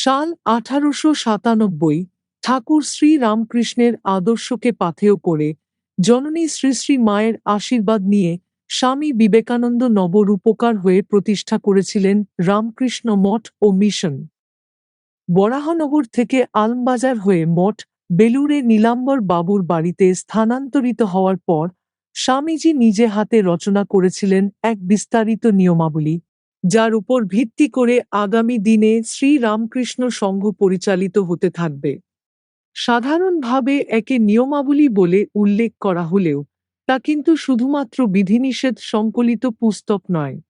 সাল আঠারোশো সাতানব্বই ঠাকুর শ্রী রামকৃষ্ণের আদর্শকে পাথেয় করে জননী শ্রী শ্রী মায়ের আশীর্বাদ নিয়ে স্বামী বিবেকানন্দ নবরূপকার হয়ে প্রতিষ্ঠা করেছিলেন রামকৃষ্ণ মঠ ও মিশন। বরাহনগর থেকে আলমবাজার হয়ে মঠ, বেলুড়ে নীলাম্বর বাবুর বাড়িতে স্থানান্তরিত হওয়ার পর স্বামীজি নিজে হাতে রচনা করেছিলেন এক বিস্তারিত নিয়মাবলী। যার উপর ভিত্তি করে আগামী দিনে শ্রী রামকৃষ্ণ সংঘ পরিচালিত হতে থাকবে। সাধারণভাবে একে নিয়মাবলী বলে উল্লেখ করা হলেও তা কিন্তু শুধুমাত্র বিধিনিষেধ সংকলিত পুস্তক নয়।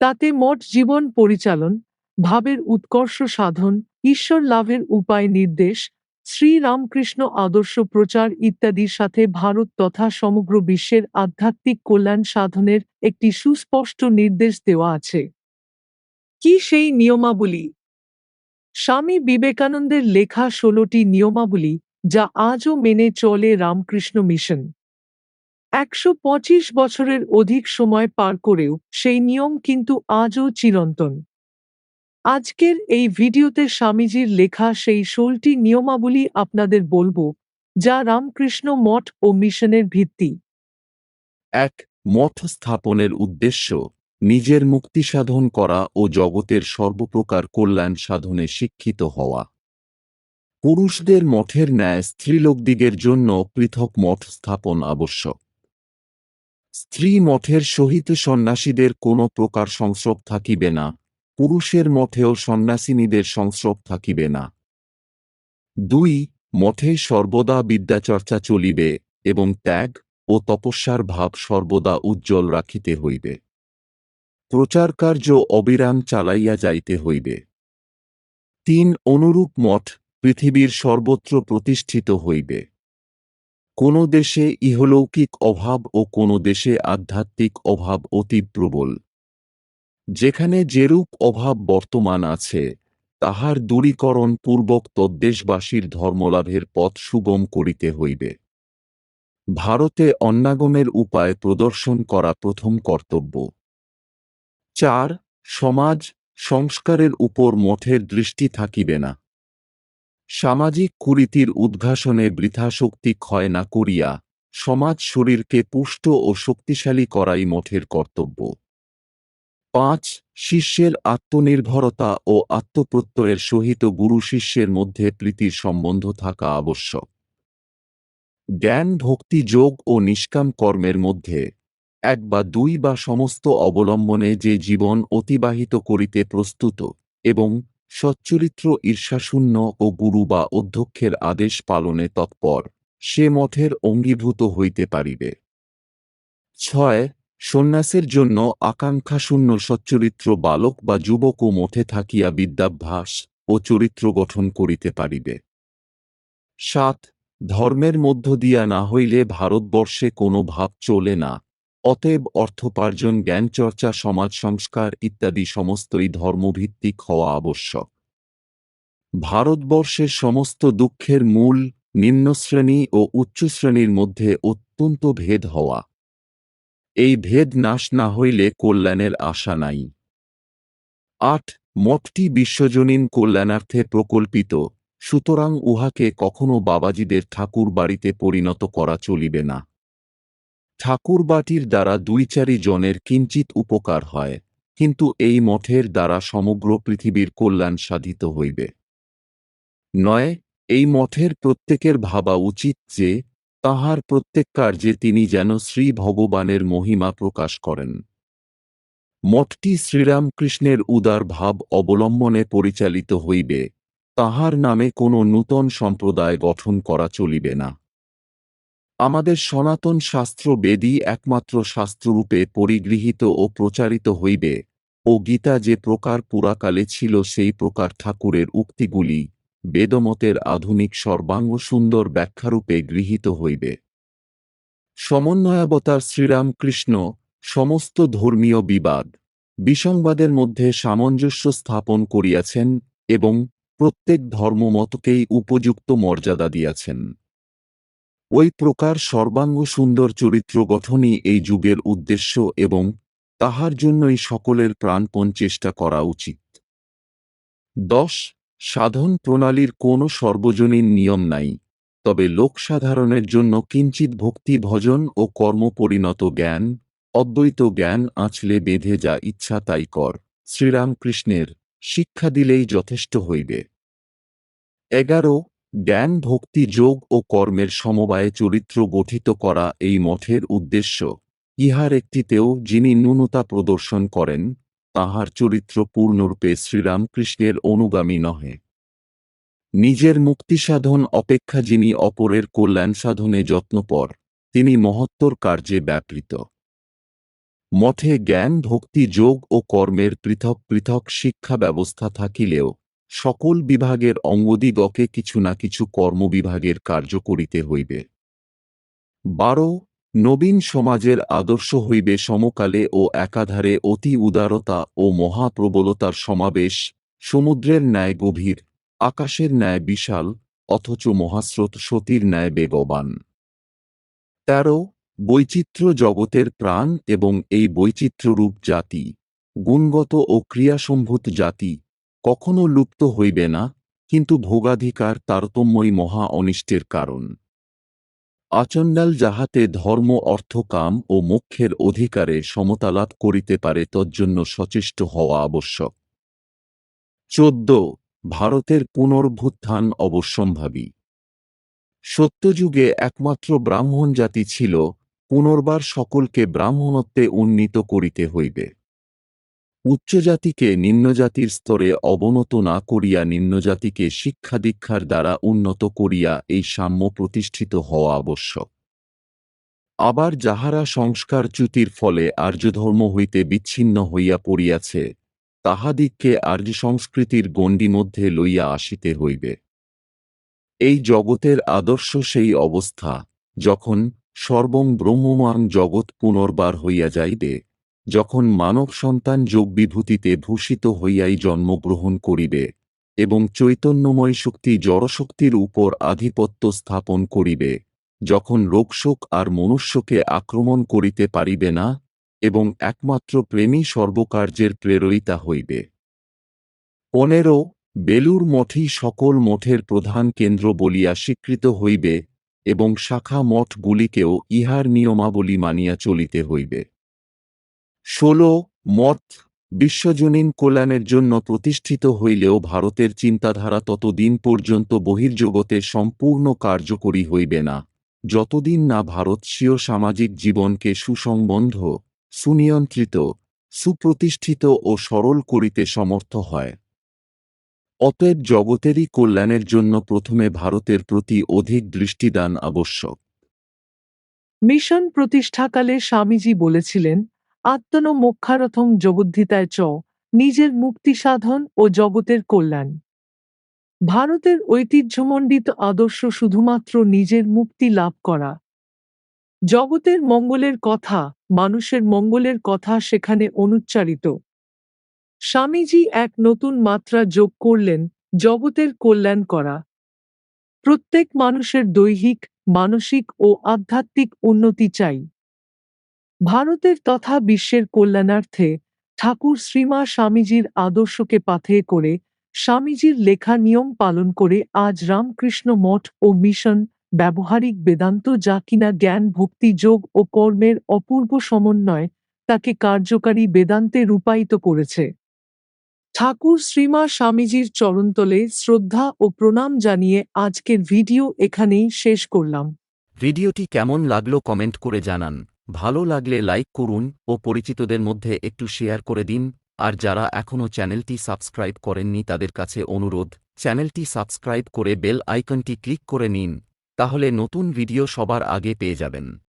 তাতে মঠ জীবন পরিচালন, ভাবের উৎকর্ষ সাধন, ঈশ্বর লাভের উপায় নির্দেশ শ্রীরামকৃষ্ণ আদর্শ প্রচার ইত্যাদির সাথে ভারত তথা সমগ্র বিশ্বের আধ্যাত্মিক কল্যাণ সাধনের একটি সুস্পষ্ট নির্দেশ দেওয়া আছে। কি সেই নিয়মাবলী? স্বামী বিবেকানন্দের লেখা ষোলোটি নিয়মাবলী যা আজও মেনে চলে রামকৃষ্ণ মিশন। একশো পঁচিশ বছরের অধিক সময় পার করেও সেই নিয়ম কিন্তু আজও চিরন্তন। আজকের এই ভিডিওতে স্বামীজির লেখা সেই ষোলটি নিয়মাবলী আপনাদের বলব, যা রামকৃষ্ণ মঠ ও মিশনের ভিত্তি। এক, মঠ স্থাপনের উদ্দেশ্য, নিজের মুক্তি সাধন করা ও জগতের সর্বপ্রকার কল্যাণ সাধনে শিক্ষিত হওয়া। পুরুষদের মঠের ন্যায় স্ত্রীলোকদিগের জন্য পৃথক মঠ স্থাপন আবশ্যক। স্ত্রী মঠের সহিত সন্ন্যাসীদের কোনো প্রকার সংস্রব থাকিবে না। পুরুষের মঠেও সন্ন্যাসিনীদের সংস্রব থাকিবে না। দুই, মঠে সর্বদা বিদ্যাচর্চা চলিবে এবং ত্যাগ ও তপস্যার ভাব সর্বদা উজ্জ্বল রাখিতে হইবে। প্রচারকার্য অবিরাম চালাইয়া যাইতে হইবে। তিন, অনুরূপ মঠ পৃথিবীর সর্বত্র প্রতিষ্ঠিত হইবে। কোন দেশে ইহলৌকিক অভাব ও কোন দেশে আধ্যাত্মিক অভাব অতি প্রবল। যেখানে যেরূপ অভাব বর্তমান আছে, তাহার দূরীকরণ পূর্বক তদ্দেশবাসীর ধর্মলাভের পথ সুগম করিতে হইবে। ভারতে অন্যাগমের উপায় প্রদর্শন করা প্রথম কর্তব্য। চার, সমাজ, সংস্কারের উপর মঠের দৃষ্টি থাকিবে না। সামাজিক কুরীতির উদ্ঘাসনে বৃথাশক্তি ক্ষয় না করিয়া সমাজ শরীরকে পুষ্ট ও শক্তিশালী করাই মঠের কর্তব্য। পাঁচ, শিষ্যের আত্মনির্ভরতা ও আত্মপ্রত্যয়ের সহিত গুরু শিষ্যের মধ্যে প্রীতির সম্বন্ধ থাকা আবশ্যক। জ্ঞান, ভক্তি, যোগ ও নিষ্কাম কর্মের মধ্যে এক বা দুই বা সমস্ত অবলম্বনে যে জীবন অতিবাহিত করিতে প্রস্তুত এবং সচ্চরিত্র ঈর্ষাশূন্য ও গুরু বা অধ্যক্ষের আদেশ পালনে তৎপর, সে মঠের অঙ্গীভূত হইতে পারিবে। ছয় সন্ন্যাসের জন্য আকাঙ্ক্ষাশূন্য সচ্চরিত্র বালক বা যুবকও মঠে থাকিয়া বিদ্যাভ্যাস ও চরিত্র গঠন করিতে পারিবে। সাত, ধর্মের মধ্য দিয়া না হইলে ভারতবর্ষে কোনো ভাব চলে না। অতএব অর্থোপার্জন, জ্ঞানচর্চা, সমাজ সংস্কার ইত্যাদি সমস্তই ধর্মভিত্তিক হওয়া আবশ্যক। ভারতবর্ষের সমস্ত দুঃখের মূল, নিম্নশ্রেণী ও উচ্চশ্রেণীর মধ্যে অত্যন্ত ভেদ হওয়া। এই ভেদ নাশ না হইলে কল্যাণের আশা নাই। আট মঠটি বিশ্বজনীন কল্যাণার্থে প্রকল্পিত, সুতরাং উহাকে কখনো বাবাজিদের ঠাকুর বাড়িতে পরিণত করা চলিবে না। ঠাকুরবাটির দ্বারা দুই চারি জনের কিঞ্চিত উপকার হয়, কিন্তু এই মঠের দ্বারা সমগ্র পৃথিবীর কল্যাণ সাধিত হইবে। নয়, এই মঠের প্রত্যেকের ভাবা উচিত যে তাহার প্রত্যেক কার্যে তিনি যেন শ্রী ভগবানের মহিমা প্রকাশ করেন। মঠটি শ্রীরামকৃষ্ণের উদার ভাব অবলম্বনে পরিচালিত হইবে, তাহার নামে কোনো নূতন সম্প্রদায় গঠন করা চলিবে না। আমাদের সনাতন শাস্ত্র বেদী একমাত্র শাস্ত্ররূপে পরিগৃহীত ও প্রচারিত হইবে, ও গীতা যে প্রকার পুরাকালে ছিল সেই প্রকার ঠাকুরের উক্তিগুলি বেদমতের আধুনিক সর্বাঙ্গ সুন্দর ব্যাখ্যারূপে গৃহীত হইবে। সমন্বয়াবতার শ্রীরামকৃষ্ণ, সমস্ত ধর্মীয় বিবাদ, বিসংবাদের মধ্যে সামঞ্জস্য স্থাপন করিয়াছেন এবং প্রত্যেক ধর্মমতকেই উপযুক্ত মর্যাদা দিয়াছেন। ওই প্রকার সর্বাঙ্গ সুন্দর চরিত্র গঠনই এই যুগের উদ্দেশ্য এবং তাহার জন্যই সকলের প্রাণপণ চেষ্টা করা উচিত। দশ সাধন প্রণালীর কোনো সর্বজনীন নিয়ম নাই, তবে লোকসাধারণের জন্য কিঞ্চিত ভক্তি ভজন ও কর্মপরিণত জ্ঞান, অদ্বৈত জ্ঞান আঁচলে বেঁধে যা ইচ্ছা তাই কর, শ্রীরামকৃষ্ণের শিক্ষা দিলেই যথেষ্ট হইবে। এগারো, জ্ঞান, ভক্তি, যোগ ও কর্মের সমবায়ে চরিত্র গঠিত করা এই মঠের উদ্দেশ্য। ইহার একটিতেও যিনি ন্যূনতা প্রদর্শন করেন তাহার চরিত্র পূর্ণরূপে শ্রীরামকৃষ্ণের অনুগামী নহে। নিজের মুক্তিসাধন অপেক্ষা যিনি অপরের কল্যাণ সাধনে যত্নপর, তিনি মহত্তর কার্যে ব্যাপৃত। মঠে জ্ঞান, ভক্তি, যোগ ও কর্মের পৃথক পৃথক শিক্ষা ব্যবস্থা থাকিলেও, সকল বিভাগের অঙ্গদিগকে কিছু না কিছু কর্মবিভাগের কার্য করিতে হইবে। বারো নবীন সমাজের আদর্শ হইবে সমকালে ও একাধারে অতি উদারতা ও মহাপ্রবলতার সমাবেশ, সমুদ্রের ন্যায় গভীর, আকাশের ন্যায় বিশাল, অথচ মহাস্রোত সতীর ন্যায় বেগবান। তেরো, বৈচিত্র্য জগতের প্রাণ এবং এই বৈচিত্র্যরূপ জাতি, গুণগত ও ক্রিয়াসম্ভূত জাতি, কখনো লুপ্ত হইবে না, কিন্তু ভোগাধিকার তারতম্যই মহা অনিষ্টের কারণ। আচণ্ডাল যাহাতে ধর্ম, অর্থ, কাম ও মোক্ষের অধিকারে সমতালাভ করিতে পারে তজ্জন্য সচেষ্ট হওয়া আবশ্যক। চোদ্দ, ভারতের পুনর্ভুত্থান অবশ্যম্ভাবী। সত্যযুগে একমাত্র ব্রাহ্মণ জাতি ছিল, পুনর্বার সকলকে ব্রাহ্মণত্বে উন্নীত করিতে হইবে। উচ্চজাতিকে নিম্নজাতির স্তরে অবনত না করিয়া নিম্নজাতিকে শিক্ষা দীক্ষার দ্বারা উন্নত করিয়া এই সাম্য প্রতিষ্ঠিত হওয়া আবশ্যক। আবার যাহারা সংস্কারচ্যুতির ফলে আর্যধর্ম হইতে বিচ্ছিন্ন হইয়া পড়িয়াছে, তাহাদিগকে আর্য সংস্কৃতির গণ্ডি মধ্যে লইয়া আসিতে হইবে। এই জগতের আদর্শ সেই অবস্থা, যখন সর্বং ব্রহ্মমান জগৎ পুনর্বার হইয়া যাইবে। যখন মানব সন্তান যোগ বিভূতিতে ভূষিত হইয়াই জন্মগ্রহণ করিবে, এবং চৈতন্যময় শক্তি জড়শক্তির উপর আধিপত্য স্থাপন করিবে, যখন রোগশোক আর মনুষ্যকে আক্রমণ করিতে পারিবে না, এবং একমাত্র প্রেমী সর্বকার্যের প্রেরয়িতা হইবে। পনেরো, বেলুর মঠই সকল মঠের প্রধান কেন্দ্র বলিয়া স্বীকৃত হইবে, এবং শাখা মঠগুলিকেও ইহার নিয়মাবলী মানিয়া চলিতে হইবে। ষোলো মত বিশ্বজনীন কল্যাণের জন্য প্রতিষ্ঠিত হইলেও ভারতের চিন্তাধারা ততদিন পর্যন্ত বহির্জগতে সম্পূর্ণ কার্যকরী হইবে না। যতদিন না ভারত স্বীয় সামাজিক জীবনকে সুসংবন্ধ, সুনিয়ন্ত্রিত, সুপ্রতিষ্ঠিত ও সরল করিতে সমর্থ হয়। অতএব জগতেরই কল্যাণের জন্য প্রথমে ভারতের প্রতি অধিক দৃষ্টিদান আবশ্যক। মিশন প্রতিষ্ঠাকালে স্বামীজি বলেছিলেন আত্মন মোক্ষারথং জগদ্ধিতায় চ, নিজের মুক্তি সাধন ও জগতের কল্যাণ। ভারতের ঐতিহ্যমণ্ডিত আদর্শ শুধুমাত্র নিজের মুক্তি লাভ করা। জগতের মঙ্গলের কথা, মানুষের মঙ্গলের কথা সেখানে অনুচ্চারিত। স্বামীজি এক নতুন মাত্রা যোগ করলেন জগতের কল্যাণ করা। প্রত্যেক মানুষের দৈহিক, মানসিক ও আধ্যাত্মিক উন্নতি চাই। ভারতের তথা বিশ্বের কল্যাণার্থে ঠাকুর শ্রীমা স্বামীজির আদর্শকে পাথেয় করে স্বামীজির লেখা নিয়ম পালন করে আজ রামকৃষ্ণ মঠ ও মিশন ব্যবহারিক বেদান্ত যা কিনা জ্ঞান, ভক্তি, যোগ ও কর্মের অপূর্ব সমন্বয় তাকে কার্যকারী বেদান্তে রূপায়িত করেছে। ঠাকুর শ্রীমা স্বামীজির চরণতলে শ্রদ্ধা ও প্রণাম জানিয়ে আজকের ভিডিও এখানেই শেষ করলাম। ভিডিওটি কেমন লাগল কমেন্ট করে জানান। ভালো লাগলে লাইক করুন ও পরিচিতদের মধ্যে একটু শেয়ার করে দিন, আর যারা এখনও চ্যানেলটি সাবস্ক্রাইব করেননি তাদের কাছে অনুরোধ, চ্যানেলটি সাবস্ক্রাইব করে বেল আইকনটি ক্লিক করে নিন, তাহলে নতুন ভিডিও সবার আগে পেয়ে যাবেন।